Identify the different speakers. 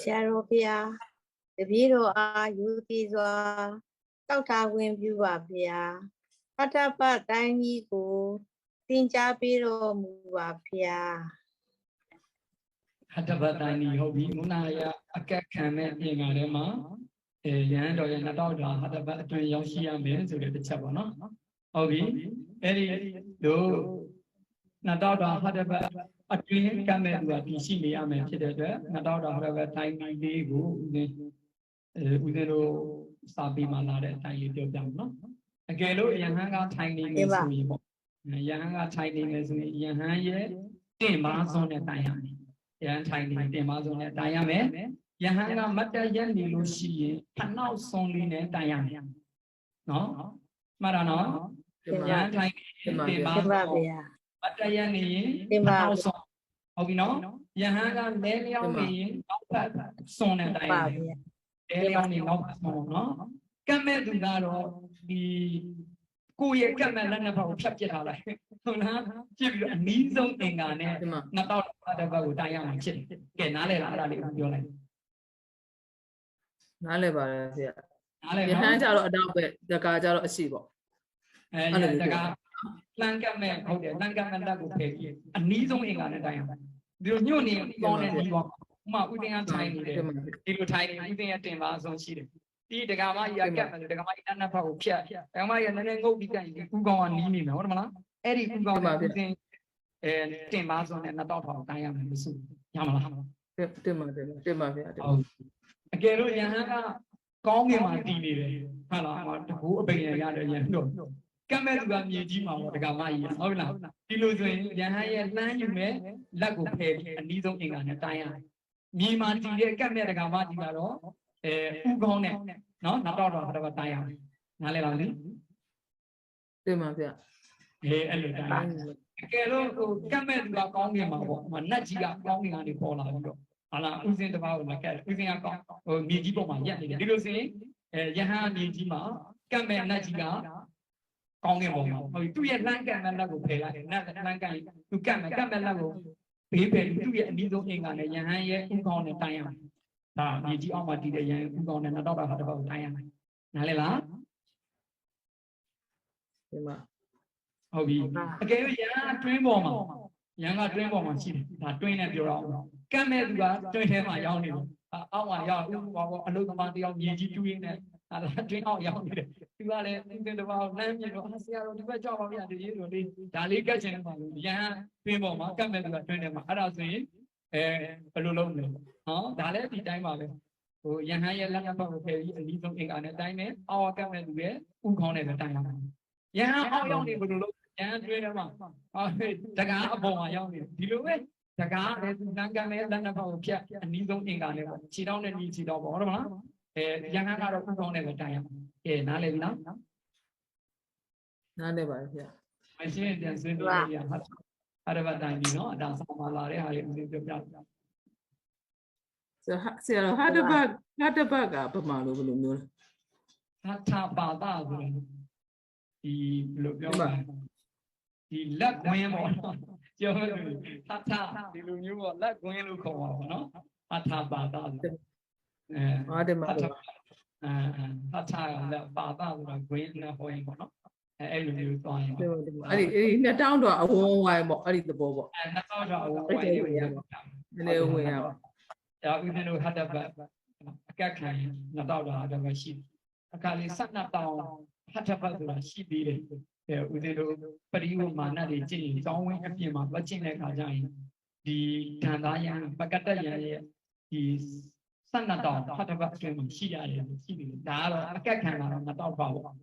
Speaker 1: ဆရာတော်ဘုရားတပည့်တော်အားယူတည်စွာတောက်ထားဝင်ပြုပါဘုရားဖတ်တပတ်တိုင်းကြီးကိုသင်ကြားပေးတော်မူပါဘုရား
Speaker 2: ဟတ္တပတ္တနီဟုတ်ပြီမုနာယအကက်ခံမဲ့ပြင်ကားထဲမှာအဲရဟန်းတော်ရဲ့နှစ်တော့တာဟတ္တပအတွင်ရောက်ရှိရမယ်ဆိုတဲ့တစ်ချက်ပေါ့နော်ဟုတ်ပြီအဲ့ဒီတို့ နှစ်တော့တာဟတ္တပအတွင်ကမဲ့သူကတည်ရှိနေရမယ်ဖြစ်တဲ့အတွက်နှစ်တော့တာဟတ္တပတိုင်းတိုင်းလေးကိုဦးဇင်းအဲဦးဇင်းတို့စာပေမှာလာတဲ့အတိုင်းလေးပြောပြမယ်နော်အကယ်လို့ယဟန်ကထိုင်နေမယ်ဆိုရင်ပေါ့ယဟန်ကထိုင်နေမယ်ဆိုရင်ယဟန်ရဲ့တင့်မားစွန်းနဲ့တိုင်ရမယ်ရဟန်းထိုင်နေတင်ပါဆုံးနဲ့တိုင်ရမယ်ယဟန်ကမတ်တရက်နေလို့ရှိရင်ဖနောက်ဆုံးလေးနဲ့တိုင်ရမယ်နော်မှတ်တာနော်
Speaker 3: တင်ပါ
Speaker 2: ယဟန်ထိုင်နေတင်ပါ
Speaker 1: တင်ပါ
Speaker 2: ဆုံး
Speaker 1: ဘုရား
Speaker 2: မတ်တရက်နေရင်
Speaker 1: တင်ပါ
Speaker 2: နောက်ဆုံးဟုတ်ပြီနော်ယဟန်ကလဲလျောင်းနေရင်နောက်ဖက်ဆုံးနဲ့တိုင်ရ
Speaker 1: ပါ
Speaker 2: မယ်
Speaker 1: ဘုရား
Speaker 2: လဲလျောင်းနေနောက်ဖက်ဆုံးနော်ကမဲ့သူကတော့ဒီကိုယ့်ရဲ့ကမဲ့လက်နှစ်ဖက်ကိုဖြတ်ပြစ်ထားလိုက်ဟုတ်လားပြစ်ပြီးတော့အနည်းဆုံးအင်္ဂါနဲ့
Speaker 3: တင်ပါ
Speaker 2: နှစ်တော့တစ်ဘက်ကိုတိုင်ရမှာဖြစ်တယ်ကဲနားလဲလားအဲ့ဒါလေးကိုပြောလိုက်
Speaker 3: နားလဲပါတယ်ဆရာ
Speaker 2: နားလဲ
Speaker 3: ရ
Speaker 2: နော်
Speaker 3: ဟန်းကြတော့အတော့ပဲတကာကြတော့အရှိပေါ့
Speaker 2: အဲ
Speaker 3: အဲ့လို
Speaker 2: တက လန်ကတ်မဲ့ဟုတ်တယ်လန်ကတ်မဲ့လက်ကိုဖယ်ပြီးအနည်းဆုံးအင်္ဂါနဲ့တိုင်ရမှာဒီလိုညွတ်နေကောင်းတဲ့ဒီပေါ့ဥမာဥတင်ကထိုင်နေတယ်
Speaker 3: တင်ပါ
Speaker 2: ဒီလိုထိုင်နေဥတင်ကတင်ပါအဆုံးရှိတယ်ဒီဒကာမကြီးကကတ်မယ်ဒကာမကြီးအနက်ဖက်ကိုဖြတ်ဒကာမကြီးကနည်းနည်းငုတ်ပြီးကတ်ရင်ဥကောင်ကနီးနေမယ်ဟုတ်တယ်မလားအဲ့ဒီဥကောင်ကဥတင်အဲတင်ပါဆုံးနဲ့နှစ်တော့ထောင်တိုင်ရမယ်လို့ဆိုရမလား
Speaker 3: တင်တင်ပါတင်ပါတင်ပါဗျာတင်
Speaker 2: ဟုတ်အကယ်လို့ယဟန်ကကောင်းကင်မှာတည်နေတယ်ဟုတ်လားဟောတကူအပိန်ရရတယ်ယဟန်တို့ ကမဲ့သူကမြေကြီးမှာပေါ့ဒကာမကြီးဟုတ်လားဒီလိုဆိုရင်ယဟန်ရဲ့လှမ်းယူမဲ့လက်ကိုဖယ်ပြီးအနည်းဆုံးအင်္ဂါနဲ့တိုင်းရတယ်မြေမှာတည်တဲ့ကမဲ့ဒကာမကြီးကတော့အဲဥကောင်းနဲ့နော်နောက်တော့တော့တော့တိုင်းရတယ်နားလဲလားလေ
Speaker 3: တင်ပါဗျာ
Speaker 2: အေးအဲ့လိုတိုင်းရတယ်အကယ်လို့ဟိုကမဲ့သူကကောင်းကင်မှာပေါ့ဟိုနတ်ကြီးကကောင်းကင်ကနေပေါ်လာပြီးတော့ဟာလားဥစဉ်တစ်ပါးကိုလက်ကဲဥစဉ်ကကောင်းဟိုမြေကြီးပေါ်မှာရက်နေတယ်ဒီလိုဆိုရင်အဲယဟန်မြေကြီးမှာကမဲ့နတ်ကြီးက ကောင်းကင်ပေါ်မှာဟုတ်ပြီသူ့ရဲ့လှမ်းကံမဲ့လက်ကိုဖယ်လိုက်နတ်လှမ်းကံသူကမဲ့ကမဲ့လက်ကိုဘေးဖယ်ပြီးသူ့ရဲ့အနည်းဆုံးအင်္ဂါနဲ့ယဟန်ရဲ့ဥကောင်းနဲ့တိုင်းရမယ်ဒါမြေကြီးအောက်မှာတည်တဲ့ယဟန်ဥကောင်းနဲ့နောက်တော့တာတစ်ပတ်ကိုတိုင်းရမယ်နားလဲလား
Speaker 3: တင်ပါ
Speaker 2: ဟုတ်ပြီအကယ်၍ရန်ကတွင်းပေါ်မှာရန်ကတွင်းပေါ်မှာရှိတယ်ဒါတွင်းနဲ့ပြောတော့ကမ်းမဲ့သူကတွင်းထဲမှာရောက်နေတယ်အောက်မှာရောက်ဥပမာအလုသမားတယောက်မြေကြီးတူးရင်းနဲ့ ဟာလာတွင်းအောက်ရောက်နေတယ်သူကလည်းသင်တဘာလမ်းမြင်တော့ဆရာတော်ဒီဘက်ကြောက်ပါဗျာဒီရေးတော်လေးဒါလေးကတ်ချင်ပါလို့ရန်တွင်းပေါ်မှာကမ်းမဲ့သူကတွင်းထဲမှာအဲ့ဒါဆိုရင်အဲဘယ်လိုလုပ်မလဲဟောဒါလည်းဒီတိုင်းပါပဲဟိုရဟန်းရဲ့လက်ရပတ်ကိုဖယ်ပြီးအနည်းဆုံးအင်္ဂါနဲ့တိုင်းမယ်အောက်ကမ်းမဲ့သူရဲ့ဥခေါင်းနဲ့ပဲတိုင်းရမယ်ရဟန်းအောက်ရောက်နေဘယ်လိုလုပ်ကျန်တွဲတယ်မှာဟာတကားအပေါ်မှာရောက်နေတယ်ဒီလိုပဲတကားလည်းသူလန်ကန်လည်းလက်နှစ်ဖက်ကိုဖြတ်အနည်းဆုံးအင်္ဂါနဲ့ပေါ့ခြေထောက်နဲ့ညီခြေထောက်ပေါ့ဟုတ်တယ်မလား အဲရဟန်းကတော့ဥကောင်းနဲ့ပဲတိုင်ရမှာကဲနားလည်ပြီနော်
Speaker 3: နားလဲပါတယ်ဗျာ
Speaker 2: မရှင်းပြန်ဆွေးနွေးလို့ရဟာအရဘတိုင်ပြီနော်အတာဆောင်ပါလာတဲ့ဟာလေးဦးဇင်းပြောပြပြ
Speaker 3: ဆရာဆရာတော်ဟာတပတ်ဟာတပတ်ကပမာလို့ဘယ်လိုမျိုးလဲ
Speaker 2: သာသာပါတာဆိုရင်ဒီဘယ်လိုပြောလဲဒီလက်ကွင်းပေါ့နော်ပြောလို့သာသာဒီလိုမျိုးပေါ့လက်ကွင်းလို့ခေါ်ပါပေါ့နော်သာသာပါတာဆို အဲ
Speaker 3: ဟာတင်ပါ
Speaker 2: ဖတ်တာအာဖတ်တာလည်းပါတာဆိုတာ green နဲ့ဟောရင်ပေါ့နော်အဲအဲ့လိုမျိုးသွားရင်
Speaker 3: တင်ပါတင်ပါအဲ့ဒီအဲ့ဒီနှစ်တောင်းတော့အဝန်းဝိုင်းပေါ့အဲ့ဒီသဘောပေါ့
Speaker 2: အဲနှစ်တော့တော့ဝိုင်းနေဝင်ရပါ
Speaker 3: နည်းနည်းဝင်ရပါ
Speaker 2: ဒါဥစဉ်တို့ဟတ်တပတ်အကက်ခံရင်နှစ်တော့တော့တော့ရှိတယ်အခါလေးဆက်နှစ်တောင်းဟတ်တပတ်ဆိုတာရှိသေးတယ်အဲဥစဉ်တို့ပရိဝမာနတွေကြည့်ရင်တောင်းဝင်းအပြင်မှာပတ်ကျင်တဲ့ခါကျရင်ဒီဓာန်သားယံပကတ္တယံရဲ့ဒီ ဆက်နှစ်တောင်းဟတ်တပတ်အတွင်းမှာရှိရတယ်ရှိတယ်ဒါကတော့အကက်ခံတာတော့နှစ်တော့ပါပေါ့